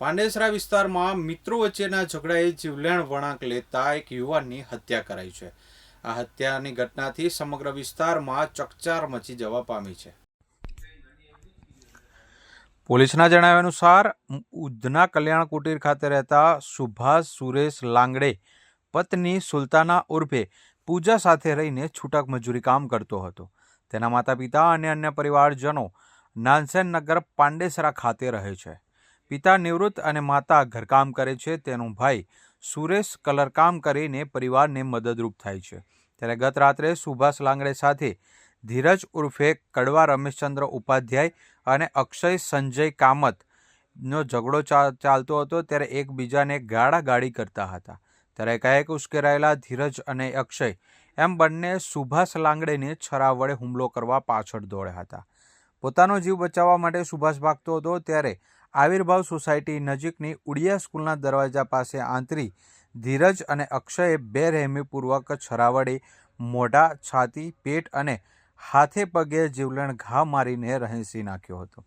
પાંડેસરા વિસ્તારમાં મિત્રો વચ્ચેના ઝઘડાએ જીવલેણ વળાંક લેતા એક યુવાનની હત્યા કરાઈ છે. આ હત્યાની ઘટનાથી સમગ્ર વિસ્તારમાં ચકચાર મચી જવા પામી છે. પોલીસના જણાવ્યા અનુસાર, ઉધના કલ્યાણ કુટીર ખાતે રહેતા સુભાષ સુરેશ લાંગડે પત્ની સુલતાના ઉર્ફે પૂજા સાથે રહીને છૂટક મજૂરી કામ કરતો હતો. તેના માતા પિતા અને અન્ય પરિવારજનો નાનસેન નગર પાંડેસરા ખાતે રહે છે. પિતા નિવૃત્ત અને માતા ઘરકામ કરે છે, તેનો ભાઈ સુરેશ કલરકામ કરીને પરિવારને મદદરૂપ થાય છે. ત્યારે ગત રાત્રે સુભાષ લાંગડે સાથે ધીરજ ઉર્ફે કડવા રમેશચંદ્ર ઉપાધ્યાય અને અક્ષય સંજય કામત નો ઝઘડો ચાલતો હતો, ત્યારે એકબીજાને ગાળાગાળી કરતા હતા. ત્યારે એકાએક ઉશ્કેરાયેલા ધીરજ અને અક્ષય એમ બંને સુભાષ લાંગડેને છરા વડે હુમલો કરવા પાછળ દોડ્યા હતા. પોતાનો જીવ બચાવવા માટે સુભાષ ભાગતો હતો, ત્યારે આવિર્ભાવ સોસાયટી નજીકની ઉડિયા સ્કૂલના દરવાજા પાસે આંતરી ધીરજ અને અક્ષયે બેરહેમીપૂર્વક છરાવડે, મોઢા છાતી, પેટ અને હાથે પગે જીવલેણ ઘા મારીને રહેસી નાખ્યો હતો.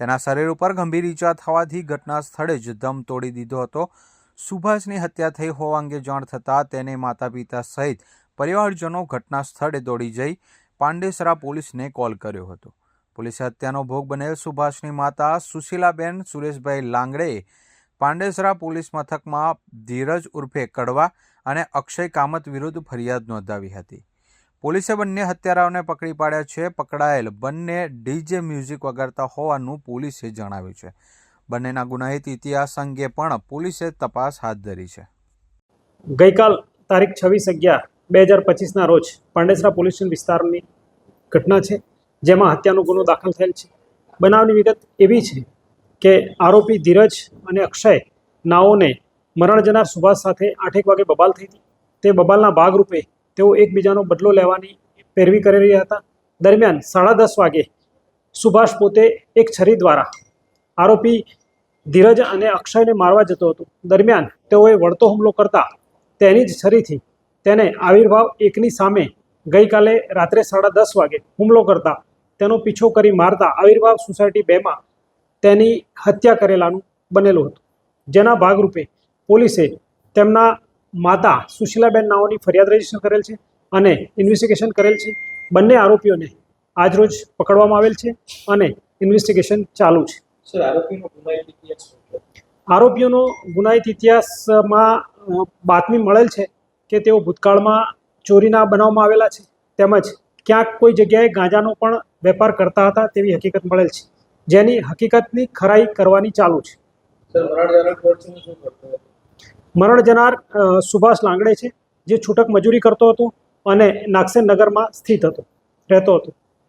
તેના શરીર ઉપર ગંભીર ઈજા થવાથી ઘટના સ્થળે જ દમ તોડી દીધો હતો. સુભાષની હત્યા થઈ હોવા અંગે જાણ થતાં તેને માતા પિતા સહિત પરિવારજનો ઘટના સ્થળે દોડી જઈ પાંડેસરા પોલીસને કોલ કર્યો હતો. પોલીસે હત્યાનો ભોગ બનેલ સુભાષની માતા સુશીલાબેન સુરેશભાઈ લાંગડેએ પાંડેસરા પોલીસ મથકમાં ધીરજ ઉર્ફે કડવા અને અક્ષય કામત વિરુદ્ધ ફરિયાદ નોંધાવી હતી. પોલીસે બંને હત્યારાઓને પકડી પાડ્યા છે. પકડાયેલ બંને ડીજે મ્યુઝિક વગાડતા હોવાનું પોલીસે જણાવ્યું છે. બંનેના ગુનાહિત ઇતિહાસ અંગે પણ પોલીસે તપાસ હાથ ધરી છે. ગઈકાલ તારીખ છવ્વીસ અગિયાર બે હજાર પચીસના રોજ પાંડેસરા પોલીસ સ્ટેશન વિસ્તારની ઘટના છે. જેમાં હત્યાનો ગુનો દાખલ થયેલ છે. બનાવની વિગત એવી છે કે આરોપી ધીરજ અને અક્ષય નાઓને મરણ જનાર સુભાષ સાથે આઠેક વાગે બબાલ થઈ હતી. તે બબાલના ભાગરૂપે તેઓ એકબીજાનો બદલો લેવાની પેરવી કરી રહ્યા હતા. દરમિયાન સાડા દસ વાગે સુભાષ પોતે એક છરી દ્વારા આરોપી ધીરજ અને અક્ષયને મારવા જતો હતો. દરમિયાન તેઓએ વળતો હુમલો કરતા તેની જ છરીથી તેને આવિર્ભાવ એકની સામે ગઈકાલે રાત્રે સાડા દસ વાગે હુમલો કરતા તેનો પીછો કરી મારતા આવિર્ભાવ સોસાયટી બેમાં તેની હત્યા કરેલાનું બનેલું હતું. જેના ભાગરૂપે પોલીસે તેમના માતા સુશીલાબેન નાઓની ફરિયાદ રજિસ્ટર કરેલ છે અને ઇન્વેસ્ટિગેશન કરેલ છે. બંને આરોપીઓને આજરોજ પકડવામાં આવેલ છે અને ઇન્વેસ્ટિગેશન ચાલુ છે? આરોપીઓનો ગુનાહિત ઇતિહાસમાં બાતમી મળેલ છે કે તેઓ ભૂતકાળમાં ચોરીના બનાવમાં આવેલા છે. તેમજ ક્યાંક કોઈ જગ્યાએ ગાંજાનો પણ વેપાર કરતા હતા તેવી હકીકત મળેલ છે. જેની હકીકતની ખરાઈ કરવાની ચાલુ છે. મરણ જનાર સુભાષ લાંગડે છે જે છૂટક મજૂરી કરતો હતો અને નાગસેન નગરમાં સ્થિત હતો રહેતો હતો.